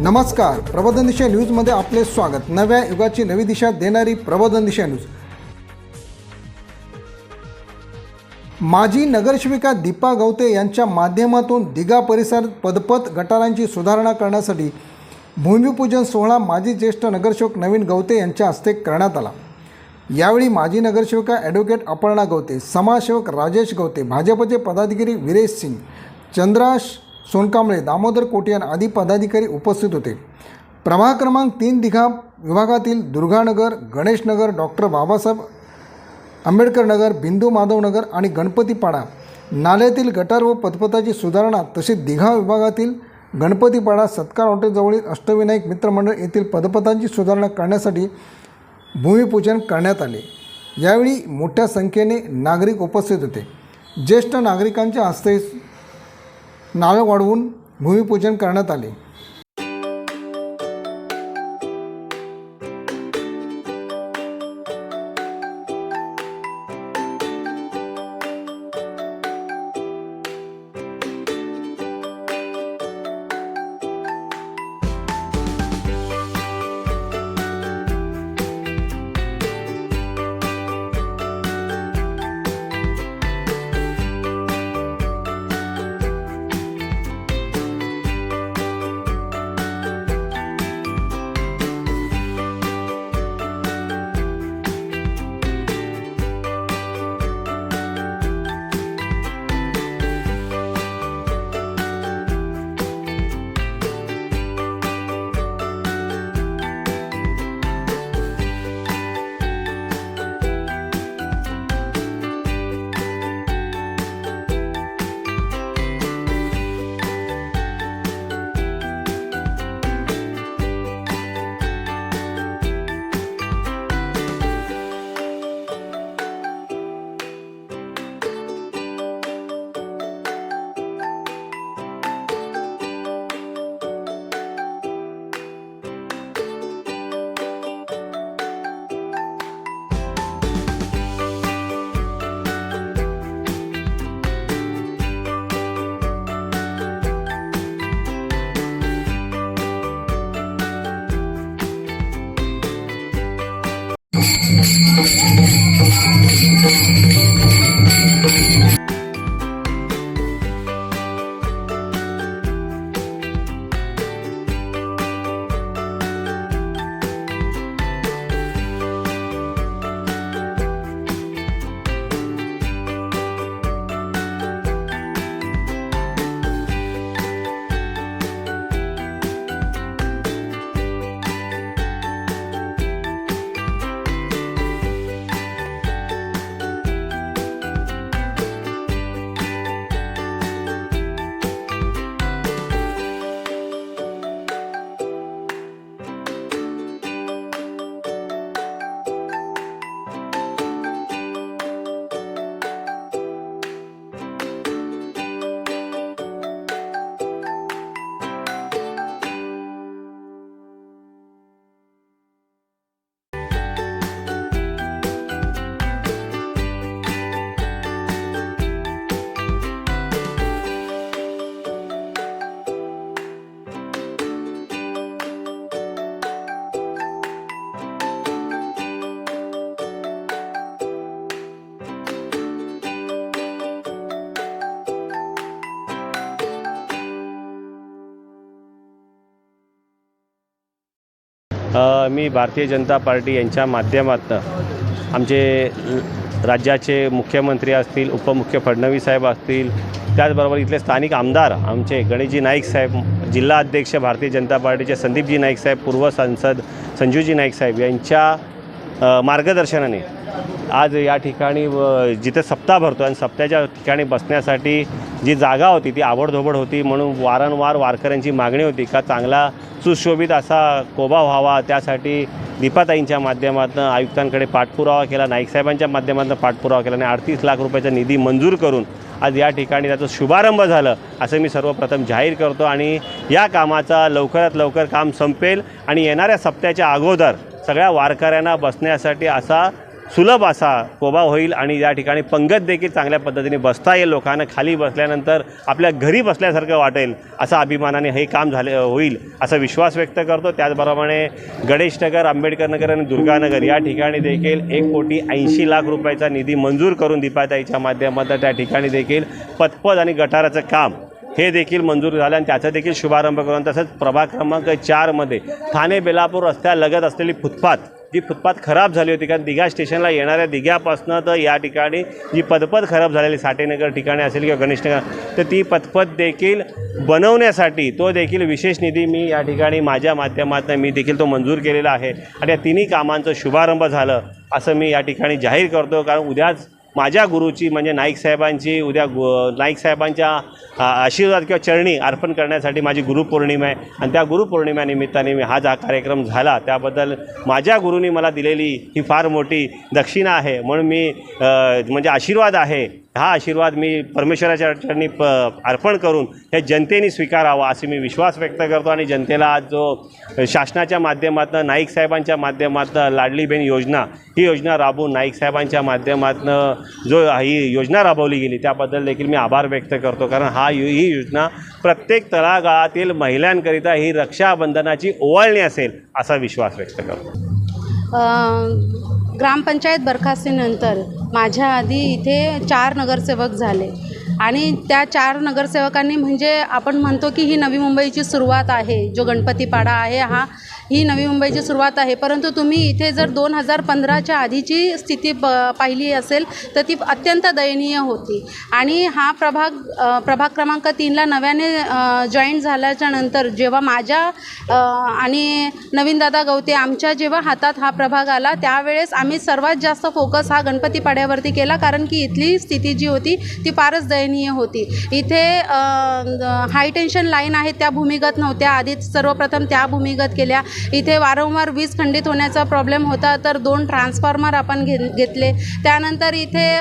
नमस्कार. प्रबोधन दिशा न्यूजमध्ये आपले स्वागत. नव्या युगाची नवी दिशा देणारी प्रबोधन दिशा न्यूज. माजी नगरसेविका दीपा गवते यांच्या माध्यमातून दिघा परिसर पदपथ गटारांची सुधारणा करण्यासाठी भूमिपूजन सोहळा माजी ज्येष्ठ नगरसेवक नवीन गवते यांच्या हस्ते करण्यात आला. यावेळी माजी नगरसेविका ॲडव्होकेट अपर्णा गवते समाजसेवक राजेश गवते भाजपचे पदाधिकारी विरेश सिंग चंद्राश सोनकांबळे दामोदर कोटियान आदी पदाधिकारी उपस्थित होते. प्रभाग क्रमांक तीन दिघा विभागातील दुर्गानगर गणेशनगर डॉक्टर बाबासाहेब आंबेडकर नगर बिंदू माधव नगर आणि गणपतीपाडा. नाल्यातील गटार व पदपथाची सुधारणा तसेच दिघा विभागातील गणपतीपाडा सत्कार हॉटेलजवळील अष्टविनायक मित्रमंडळ येथील पदपथांची सुधारणा करण्यासाठी भूमिपूजन करण्यात आले. यावेळी मोठ्या संख्येने नागरिक उपस्थित होते. ज्येष्ठ नागरिकांच्या हस्ते नारळ वाढवून भूमिपूजन करण्यात आले. मी भारतीय जनता पार्टी यांच्या माध्यमातून आमचे राज्याचे मुख्यमंत्री असतील उपमुख्य फडणवीस साहेब असतील त्याचबरोबर इथले स्थानिक आमदार आमचे गणेशजी नाईक साहेब जिल्हा अध्यक्ष भारतीय जनता पार्टीचे संदीपजी नाईक साहेब पूर्व सांसद संजूजी नाईक साहेब यांच्या मार्गदर्शनाने आज या ठिकाणी व जिथे सप्ताह भरतो आणि सप्त्याच्या ठिकाणी बसण्यासाठी जी जागा होती ती आवडधोबड होती म्हणून वारंवार वारकऱ्यांची मागणी होती का चांगला सुशोभित असा कोबा व्हावा त्यासाठी दीपाताईंच्या माध्यमातून आयुक्तांकडे पाठपुरावा केला नाईकसाहेबांच्या माध्यमातून पाठपुरावा केला आणि अडतीस लाख रुपयाचा निधी मंजूर करून आज या ठिकाणी त्याचा शुभारंभ झालं असं मी सर्वप्रथम जाहीर करतो आणि या कामाचा लवकरात लवकर काम संपेल आणि येणाऱ्या सप्त्याच्या अगोदर सगळ्या वारकऱ्यांना बसण्यासाठी असा सुलभ असा कोबा होईल आणि या ठिकाणी पंगत देखील चांगल्या पद्धतीने बसता येईल. लोकांना खाली बसल्यानंतर आपल्या घरी बसल्यासारखं वाटेल असा अभिमानाने हे काम झाले होईल असा विश्वास व्यक्त करतो. त्याचप्रमाणे गणेशनगर आंबेडकर नगर आणि दुर्गानगर या ठिकाणी देखील एक कोटी ऐंशी लाख रुपयाचा निधी मंजूर करून दीपाताईच्या माध्यमातून त्या ठिकाणी देखील पतपद आणि गटाराचं काम हे देखील मंजूर झालं आणि त्याचा देखील शुभारंभ करून तसंच प्रभाग क्रमांक चारमध्ये ठाणे बेलापूर रस्त्यालगत असलेली फुटपाथ जी फुटपाथ खराब झाली होती कारण दिघा स्टेशनला येणाऱ्या दिघ्यापासनं तर या ठिकाणी जी पदपथ खराब झालेली साठेनगर ठिकाणी असेल किंवा गणेशनगर तर ती पदपथ देखील बनवण्यासाठी तो देखील विशेष निधी मी या ठिकाणी माझ्या माध्यमातून मी देखील तो मंजूर केलेला आहे. आणि या तिन्ही कामांचं शुभारंभ झालं असं मी या ठिकाणी जाहीर करतो. कारण उद्याच माझ्या गुरुची म्हणजे नाईक साहेबांची उद्या गु नाईक साहेबांच्या आशीर्वाद किंवा चरणी अर्पण करण्यासाठी माझी गुरुपौर्णिमा आहे. आणि त्या गुरुपौर्णिमेनिमित्ताने मी हा जा कार्यक्रम झाला. त्याबद्दल माझ्या गुरुनी मला दिलेली ही फार मोठी दक्षिणा आहे. म्हणून मी म्हणजे आशीर्वाद आहे. हा आशीर्वाद मी परमेश्वराच्या चरणी प अर्पण करून हे जनतेने स्वीकारावा असे मी विश्वास व्यक्त करतो आणि जनतेला आज जो शासनाच्या माध्यमातून नाईक साहेबांच्या माध्यमातून लाडली बहीण योजना ही योजना राबवून नाईक साहेबांच्या माध्यमातून जो ही योजना राबवली गेली त्याबद्दल देखील मी आभार व्यक्त करतो. कारण हा यो- ही योजना प्रत्येक तळागाळातील महिलांकरिता ही रक्षाबंधनाची ओवाळणी असेल असा विश्वास व्यक्त करतो. ग्रामपंचायत बरखास्तीनंतर माझ्या आधी इथे चार नगरसेवक झाले. आणि त्या चार नगरसेवकांनी म्हणजे आपण म्हणतो की ही नवी मुंबईची सुरुवात आहे. जो गणपतीपाडा आहे हा ही नवी मुंबईची सुरुवात आहे. परंतु तुम्ही इथे जर दोन हजार पंधराच्या आधीची स्थिती प पाहिली असेल तर ती अत्यंत दयनीय होती. आणि हा प्रभाग प्रभाग क्रमांक तीनला नव्याने जॉईन झाल्याच्यानंतर जेव्हा माझ्या आणि नवीनदादा गवते आमच्या जेव्हा हातात हा प्रभाग आला त्यावेळेस आम्ही सर्वात जास्त फोकस हा गणपतीपाड्यावरती केला कारण की इथली स्थिती जी होती ती फारच दयनीय होती. इथे हाय टेन्शन लाईन आहेत त्या भूमिगत नव्हत्या. आधीच सर्वप्रथम त्या भूमिगत केल्या. इथे वारंवार वीज खंडित होण्याचा प्रॉब्लेम होता तर दोन ट्रान्सफॉर्मर आपण घे घेतले. त्यानंतर इथे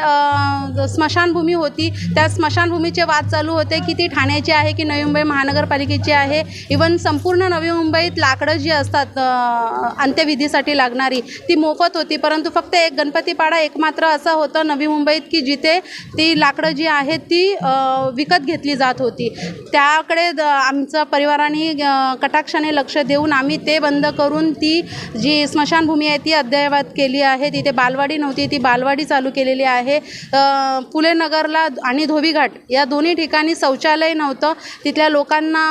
स्मशानभूमी होती. त्या स्मशानभूमीचे वाद चालू होते की ती ठाण्याची आहे की नवी मुंबई महानगरपालिकेची आहे. इवन संपूर्ण नवी मुंबईत लाकडं जी असतात अंत्यविधीसाठी लागणारी ती मोफत होती. परंतु फक्त एक गणपतीपाडा एकमात्र असा होता नवी मुंबईत की जिथे ती लाकडं जी आहेत ती विकत घेतली जात होती. त्याकडे द- आमचं परिवाराने कटाक्षाने लक्ष देऊन आम्ही ते बंद बंद करून ती जी स्मशानभूमी आहे ती अद्ययावत केली आहे. तिथे बालवाडी नव्हती ती बालवाडी चालू केलेली आहे. अ, फुले नगरला आणि धोबीघाट या दोन्ही ठिकाणी शौचालय नव्हतं. तिथल्या लोकांना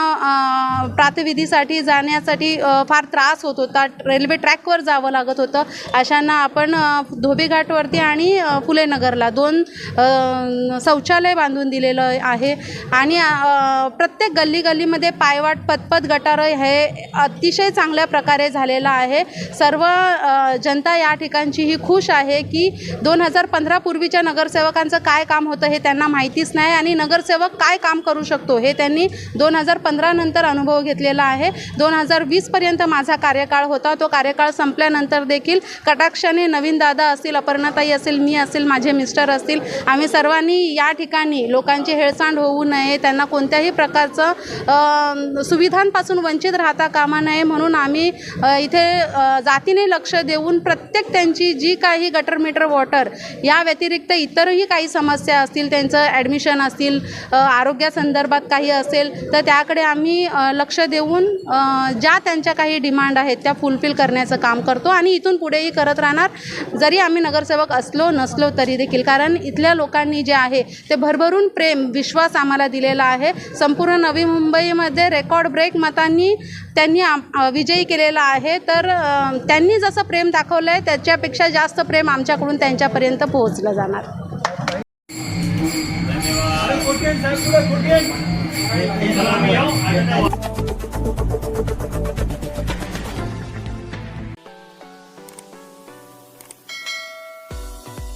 प्रातविधीसाठी जाण्यासाठी फार त्रास होत होता. रेल्वे ट्रॅकवर जावं लागत होतं. अशांना आपण धोबीघाटवरती आणि अ, फुले नगरला दोन शौचालय बांधून दिलेलं आहे. आणि प्रत्येक गल्ली गल्लीमध्ये पायवाट पतपत गटारं हे अतिशय चांगल्या प्रकारे झालेला आहे. सर्व जनता या ठिकाणची ही खुश आहे की दोन हजार पंधरा पूर्वीच्या नगरसेवकांचं काय काम होतं हे त्यांना माहितीच नाही आणि नगरसेवक काय काम करू शकतो हे त्यांनी दोन हजार पंधरा नंतर अनुभव घेतलेला आहे. दोन हजार वीसपर्यंत माझा कार्यकाळ होता. तो कार्यकाळ संपल्यानंतर देखील कटाक्षाने नवीन दादा असतील अपर्णाताई असेल मी असेल माझे मिस्टर असतील आम्ही सर्वांनी या ठिकाणी लोकांची हेळसांड होऊ नये त्यांना कोणत्याही प्रकारचं सुविधांपासून वंचित राहता कामा नये म्हणून आम्ही आम्ही इथे जातीने लक्ष देऊन प्रत्येक त्यांची जी काही गटर मीटर वॉटर या व्यतिरिक्त इतरही काही समस्या असतील त्यांचं ॲडमिशन असतील आरोग्यासंदर्भात काही असेल तर त्याकडे आम्ही लक्ष देऊन ज्या त्यांच्या काही डिमांड आहेत त्या फुलफिल करण्याचं काम करतो आणि इथून पुढेही करत राहणार. जरी आम्ही नगरसेवक असलो नसलो तरी देखील कारण इथल्या लोकांनी जे आहे ते भरभरून प्रेम विश्वास आम्हाला दिलेला आहे. संपूर्ण नवी मुंबईमध्ये रेकॉर्ड ब्रेक मतांनी त्यांनी आम विजयी केलेला आहे. तर त्यांनी जसं प्रेम दाखवलं आहे त्याच्यापेक्षा जास्त प्रेम आमच्याकडून त्यांच्यापर्यंत पोहोचलं जाणार.